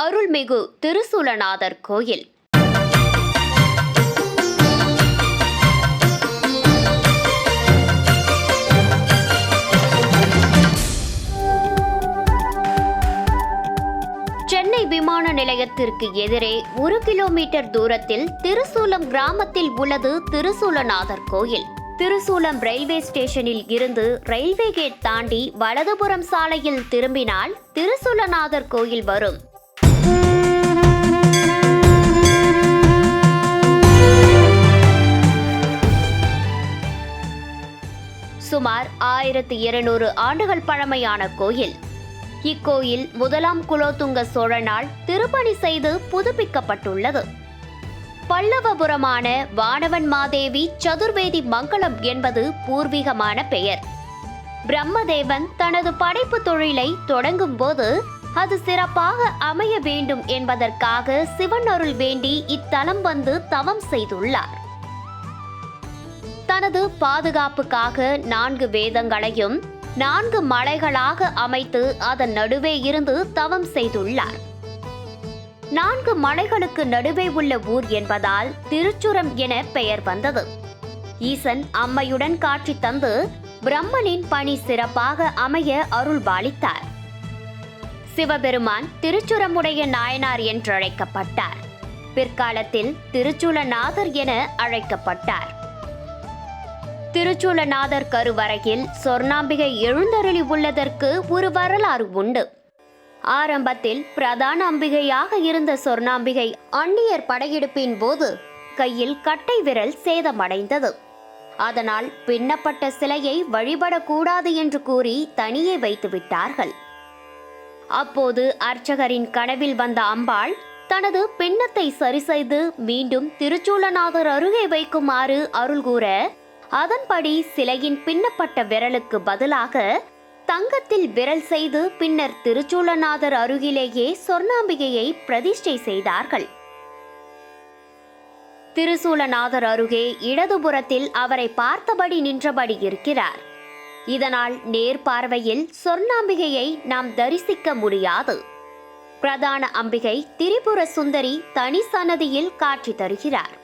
அருள்மிகு திருசூலநாதர் கோயில். சென்னை விமான நிலையத்திற்கு எதிரே ஒரு கிலோமீட்டர் தூரத்தில் திருசூலம் கிராமத்தில் உள்ளது திருசூலநாதர் கோயில். திருசூலம் ரயில்வே ஸ்டேஷனில் இருந்து ரயில்வே கேட் தாண்டி வலதுபுறம் சாலையில் திரும்பினால் திருசூலநாதர் கோயில் வரும். சுமார் ஆயிரத்தி இருநூறு ஆண்டுகள் பழமையான கோயில். இக்கோயில் முதலாம் குலோத்துங்க சோழனால் திருப்பணி செய்து புதுப்பிக்கப்பட்டுள்ளது. பல்லவபுரமான வானவன் மாதேவி சதுர்வேதி மங்களம் என்பது பூர்வீகமான பெயர். பிரம்மதேவன் தனது படைப்பு தொழிலை தொடங்கும் போது அது சிறப்பாக அமைய வேண்டும் என்பதற்காக சிவன் அருள் வேண்டி இத்தலம் வந்து தவம் செய்துள்ளார். தனது பாதுகாப்புக்காக நான்கு வேதங்களையும் நான்கு மலைகளாக அமைத்து அதன் நடுவே இருந்து தவம் செய்துள்ளார். நான்கு மலைகளுக்கு நடுவே உள்ள ஊர் என்பதால் திருச்சுரம் என பெயர் வந்தது. ஈசன் அம்மையுடன் காட்சி தந்து பிரம்மனின் பணி சிறப்பாக அமைய அருள் பாலித்தார் சிவபெருமான் திருச்சுரமுடைய நாயனார் என்றழைக்கப்பட்டார். பிற்காலத்தில் திருச்சுலநாதர் என அழைக்கப்பட்டார். திருச்சூலநாதர் கருவறையில் சொர்ணாம்பிகை எழுந்தருளி உள்ளதற்கு ஒரு வரலாறு உண்டு. ஆரம்பத்தில் பிரதான அம்பிகையாக இருந்த சொர்ணாம்பிகை அந்நியர் படையெடுப்பின் போது கையில் கட்டை விரல் சேதமடைந்தது. அதனால் பின்னப்பட்ட சிலையை வழிபடக்கூடாது என்று கூறி தனியே வைத்து விட்டார்கள். அப்போது அர்ச்சகரின் கனவில் வந்த அம்பாள் தனது பின்னத்தை சரிசெய்து மீண்டும் திருச்சூலநாதர் அருகே வைக்குமாறு அருள் கூற அதன்படி சிலையின் பின்னப்பட்ட விரலுக்கு பதிலாக தங்கத்தில் விரல் செய்து பின்னர் திருச்சூலநாதர் அருகிலேயே சொர்ணாம்பிகையை பிரதிஷ்டை செய்தார்கள். திருசூலநாதர் அருகே இடதுபுறத்தில் அவரை பார்த்தபடி நின்றபடி இருக்கிறார். இதனால் நேர்பார்வையில் சொர்ணாம்பிகையை நாம் தரிசிக்க முடியாது. பிரதான அம்பிகை திரிபுர சுந்தரி தனி சன்னதியில் காட்சி தருகிறார்.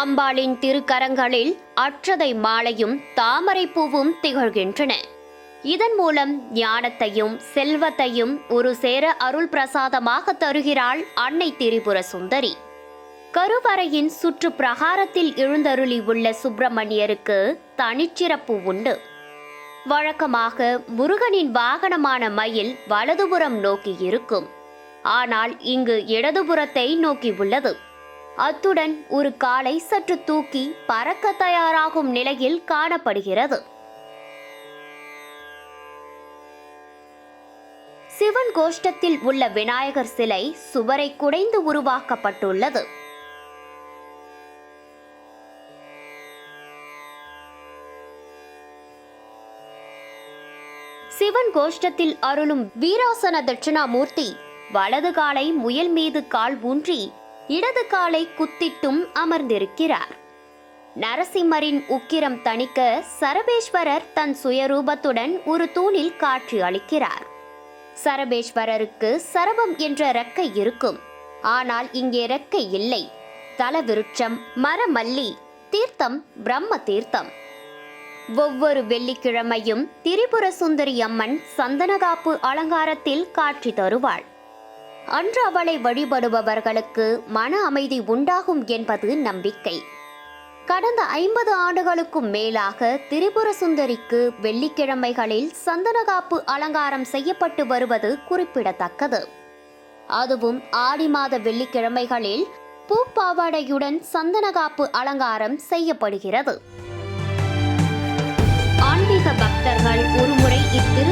அம்பாளின் திருக்கரங்களில் அற்றதை மாலையும் தாமரை பூவும் திகழ்கின்றன. இதன் மூலம் ஞானத்தையும் செல்வத்தையும் ஒரு சேர அருள் பிரசாதமாக தருகிறாள் அன்னை திரிபுர சுந்தரி. கருவறையின் சுற்று பிரகாரத்தில் எழுந்தருளி உள்ள சுப்பிரமணியருக்கு தனிச்சிறப்பு உண்டு. வழக்கமாக முருகனின் வாகனமான மயில் வலதுபுறம் நோக்கி இருக்கும். ஆனால் இங்கு இடதுபுறத்தை நோக்கி உள்ளது. அத்துடன் ஒரு காலை சற்று தூக்கி பறக்க தயாராகும் நிலையில் காணப்படுகிறது. சிவன் கோஷ்டத்தில் உள்ள விநாயகர் சிலை சுவரை குடைந்து உருவாக்கப்பட்டுள்ளது. சிவன் கோஷ்டத்தில் அருளும் வீராசன தட்சிணாமூர்த்தி வலது காலை முயல் மீது கால் ஊன்றி இடது காலை குத்திட்டும் அமர்ந்திருக்கிறார். நரசிம்மரின் உக்கிரம் தணிக்க சரபேஸ்வரர் தன் சுயரூபத்துடன் ஒரு தூணில் காட்சி அளிக்கிறார். சரபேஸ்வரருக்கு சரபம் என்ற ரெக்கை இருக்கும். ஆனால் இங்கே ரெக்கை இல்லை. தலவிருட்சம் மரமல்லி தீர்த்தம் பிரம்ம தீர்த்தம். ஒவ்வொரு வெள்ளிக்கிழமையும் திரிபுர சுந்தரி அம்மன் சந்தனகாப்பு அலங்காரத்தில் காட்சி தருவாள். அன்று அவளை வழிபடுபவர்களுக்கு மன அமைதி உண்டாகும் என்பது நம்பிக்கை. கடந்த ஐம்பது ஆண்டுகளுக்கும் மேலாக திரிபுர சுந்தரிக்கு வெள்ளிக்கிழமைகளில் சந்தனகாப்பு அலங்காரம் செய்யப்பட்டு வருவது குறிப்பிடத்தக்கது. அதுவும் ஆடி மாத வெள்ளிக்கிழமைகளில் பூப்பாவாடையுடன் சந்தனகாப்பு அலங்காரம் செய்யப்படுகிறது. ஆன்மீக பக்தர்கள் ஒருமுறை இத்திரு